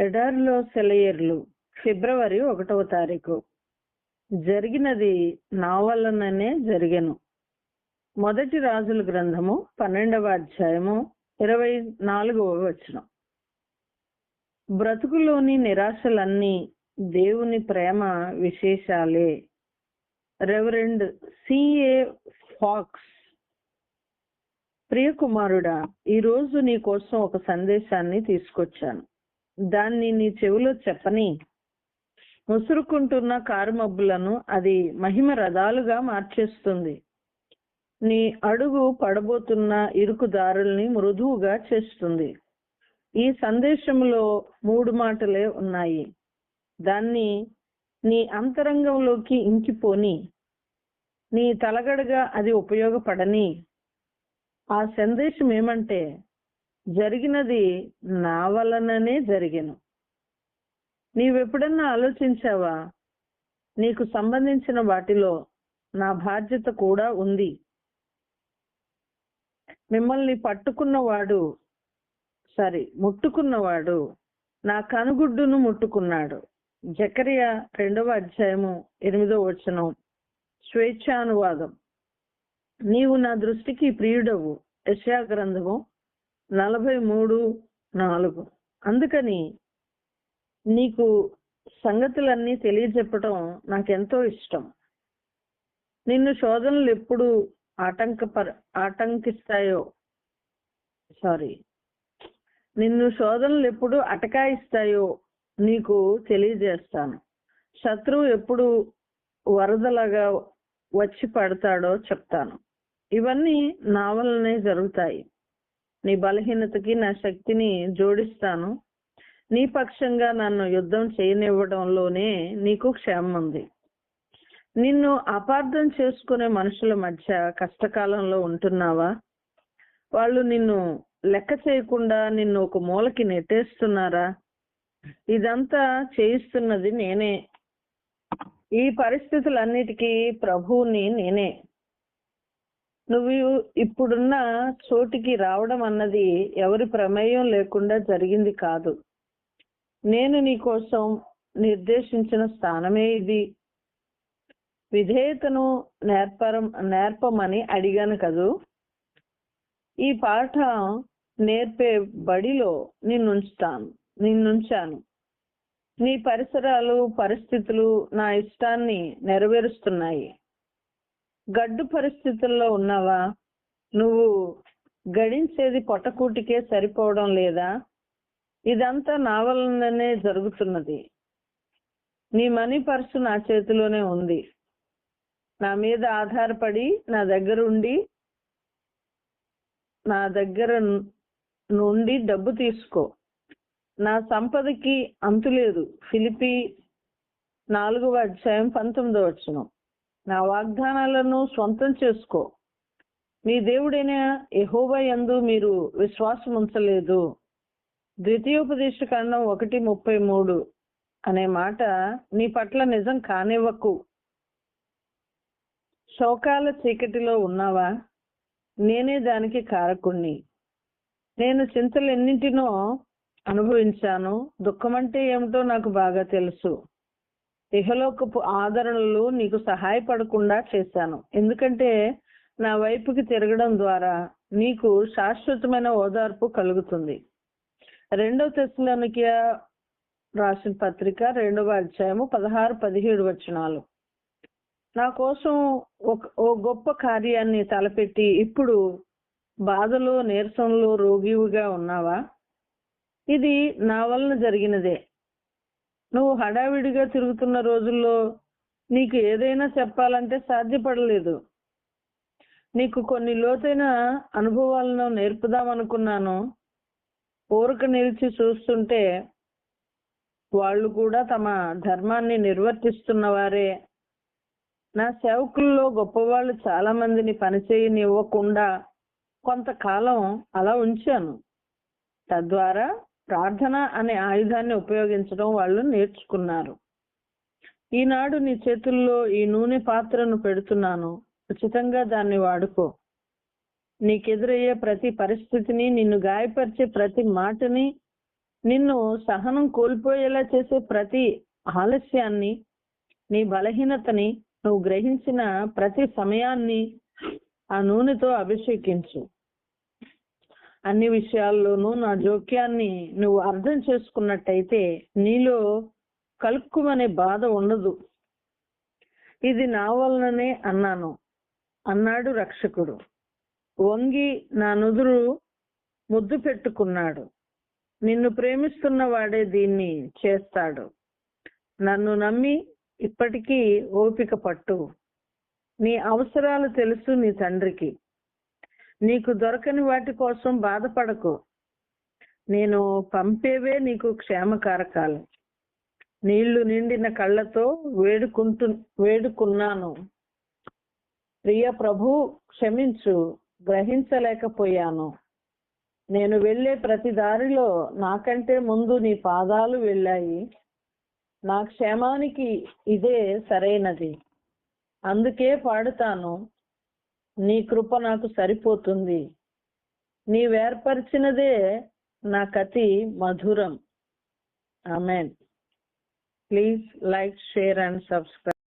ఎడారిలో సెలయర్లు ఫిబ్రవరి ఒకటవ తారీఖు. జరిగినది నా వల్లననే జరిగను. మొదటి రాజుల గ్రంథము పన్నెండవ అధ్యాయము ఇరవై నాలుగవ వచనం. బ్రతుకులోని నిరాశలన్నీ దేవుని ప్రేమ విశేషాలే. Reverend C A Fox. ప్రియ కుమారుడా ఈ రోజు నీ కోసం ఒక సందేశాన్ని తీసుకొచ్చాను. దాన్ని నీ చెవిలో చెప్పని. ముసురుకుంటున్న కారు మబ్బులను అది మహిమ రథాలుగా మార్చేస్తుంది. నీ అడుగు పడబోతున్న ఇరుకు దారుల్ని మృదువుగా చేస్తుంది. ఈ సందేశంలో మూడు మాటలే ఉన్నాయి. దాన్ని నీ అంతరంగంలోకి ఇంకిపోని. నీ తలగడగా అది ఉపయోగపడని. ఆ సందేశం ఏమంటే జరిగినది నా వలననే జరిగెను. నీవెప్పుడన్నా ఆలోచించావా? నీకు సంబంధించిన వాటిలో నా బాధ్యత కూడా ఉంది. మిమ్మల్ని పట్టుకున్నవాడు సారీ ముట్టుకున్నవాడు నా కనుగుడ్డును ముట్టుకున్నాడు. జకరియా రెండవ అధ్యాయము ఎనిమిదో వచనం. స్వేచ్ఛానువాదం. నీవు నా దృష్టికి ప్రియుడవు. యశా గ్రంథము నలభై మూడు నాలుగు. అందుకని నీకు సంగతులన్నీ తెలియజెప్పటం నాకెంతో ఇష్టం. నిన్ను శోధనలు ఎప్పుడు ఆటంక ఆటంకిస్తాయో సారీ నిన్ను శోధనలు ఎప్పుడు అటకాయిస్తాయో నీకు తెలియజేస్తాను. శత్రువు ఎప్పుడు వరదలాగా వచ్చి పడతాడో చెప్తాను. ఇవన్నీ నా వల్లనే జరుగుతాయి. నీ బలహీనతకి నా శక్తిని జోడిస్తాను. నీ పక్షంగా నన్ను యుద్ధం చేయనివ్వడంలోనే నీకు క్షేమం ఉంది. నిన్ను అపార్థం చేసుకునే మనుషుల మధ్య కష్టకాలంలో ఉంటున్నావా? వాళ్ళు నిన్ను లెక్క చేయకుండా నిన్ను ఒక మూలకి నెట్టేస్తున్నారా? ఇదంతా చేయిస్తున్నది నేనే. ఈ పరిస్థితులన్నిటికీ ప్రభువుని నేనే. నువ్వు ఇప్పుడున్న చోటికి రావడం అన్నది ఎవరి ప్రమేయం లేకుండా జరిగింది కాదు. నేను నీ కోసం నిర్దేశించిన స్థానమే ఇది. విధేయతను నేర్పరం నేర్పమని అడిగాను కదూ. ఈ పాఠ నేర్పే బడిలో నిన్నుంచుతాను నిన్నుంచాను. నీ పరిసరాలు పరిస్థితులు నా ఇష్టాన్ని నెరవేరుస్తున్నాయి. గడ్డు పరిస్థితుల్లో ఉన్నావా? నువ్వు గడించేది పొట్టకూటికే సరిపోవడం లేదా? ఇదంతా నా వలననే జరుగుతున్నది. నీ మనీ పర్సు నా చేతిలోనే ఉంది. నా మీద ఆధారపడి నా దగ్గర ఉండి నా దగ్గర నుండి డబ్బు తీసుకో. నా సంపదకి అంతులేదు. ఫిలిపి నాలుగవ అధ్యాయం పంతొమ్మిదవ వచనం. నా వాగ్దానాలను సొంతం చేసుకో. మీ దేవుడైన ఎహోబా యందు మీరు విశ్వాసం ఉంచలేదు. ద్వితీయోపదేశ కాండం ఒకటి ముప్పై మూడు అనే మాట నీ పట్ల నిజం కానివ్వకు. శోకాల చీకటిలో ఉన్నావా? నేనే దానికి కారకుణ్ణి. నేను చింతలు ఎన్నింటినో అనుభవించాను. దుఃఖం అంటే ఏమిటో నాకు బాగా తెలుసు. ఇహలోకపు ఆదరణలు నీకు సహాయపడకుండా చేశాను. ఎందుకంటే నా వైపుకి తిరగడం ద్వారా నీకు శాశ్వతమైన ఓదార్పు కలుగుతుంది. రెండవ తెశలోనికి రాసిన పత్రిక రెండవ అధ్యాయము పదహారు పదిహేడు వచనాలు. నా కోసం ఒక ఓ గొప్ప కార్యాన్ని తలపెట్టి ఇప్పుడు బాధలో నీరసంలో రోగివుగా ఉన్నావా? ఇది నా వలన జరిగినదే. నువ్వు హడావిడిగా తిరుగుతున్న రోజుల్లో నీకు ఏదైనా చెప్పాలంటే సాధ్యపడలేదు. నీకు కొన్ని లోతైన అనుభవాలను నేర్పుదామనుకున్నాను ఊరక నిలిచి చూస్తుంటే వాళ్ళు కూడా తమ ధర్మాన్ని నిర్వర్తిస్తున్న వారే. నా సేవకుల్లో గొప్పవాళ్ళు చాలా మందిని పనిచేయనివ్వకుండా కొంతకాలం అలా ఉంచాను. తద్వారా ప్రార్థన అనే ఆయుధాన్ని ఉపయోగించడం వాళ్ళు నేర్చుకున్నారు. ఈనాడు నీ చేతుల్లో ఈ నూనె పాత్రను పెడుతున్నాను. ఉచితంగా దాన్ని వాడుకో. నీకెదురయ్యే ప్రతి పరిస్థితిని నిన్ను గాయపరిచే ప్రతి మాటని నిన్ను సహనం కోల్పోయేలా చేసే ప్రతి ఆలస్యాన్ని నీ బలహీనతని నువ్వు గ్రహించిన ప్రతి సమయాన్ని ఆ నూనెతో అభిషేకించు. అన్ని విషయాల్లోనూ నా జోక్యాన్ని నువ్వు అర్థం చేసుకున్నట్టయితే నీలో కలుక్కుమనే బాధ ఉండదు. ఇది నా వలననే అన్నాను. అన్నాడు రక్షకుడు. వంగి నా నుదురు ముద్దు పెట్టుకున్నాడు. నిన్ను ప్రేమిస్తున్న వాడే దీన్ని చేస్తాడు. నన్ను నమ్మి ఇప్పటికీ ఓపిక పట్టు. నీ అవసరాలు తెలుసు నీ తండ్రికి. నీకు దొరకని వాటి కోసం బాధపడకు. నేను పంపేవే నీకు క్షేమకారకాలు. నీళ్ళు నిండిన కళ్ళతో వేడుకుంటు వేడుకున్నాను. ప్రియ ప్రభు క్షమించు గ్రహించలేకపోయాను. నేను వెళ్ళే ప్రతి దారిలో నాకంటే ముందు నీ పాదాలు వెళ్ళాయి. నా క్షేమానికి ఇదే సరైనది. అందుకే పాడుతాను. నీ కృప నాకు సరిపోతుంది. నీవేర్పరిచినదే నా కతి మధురం. Amen. Please like share and subscribe.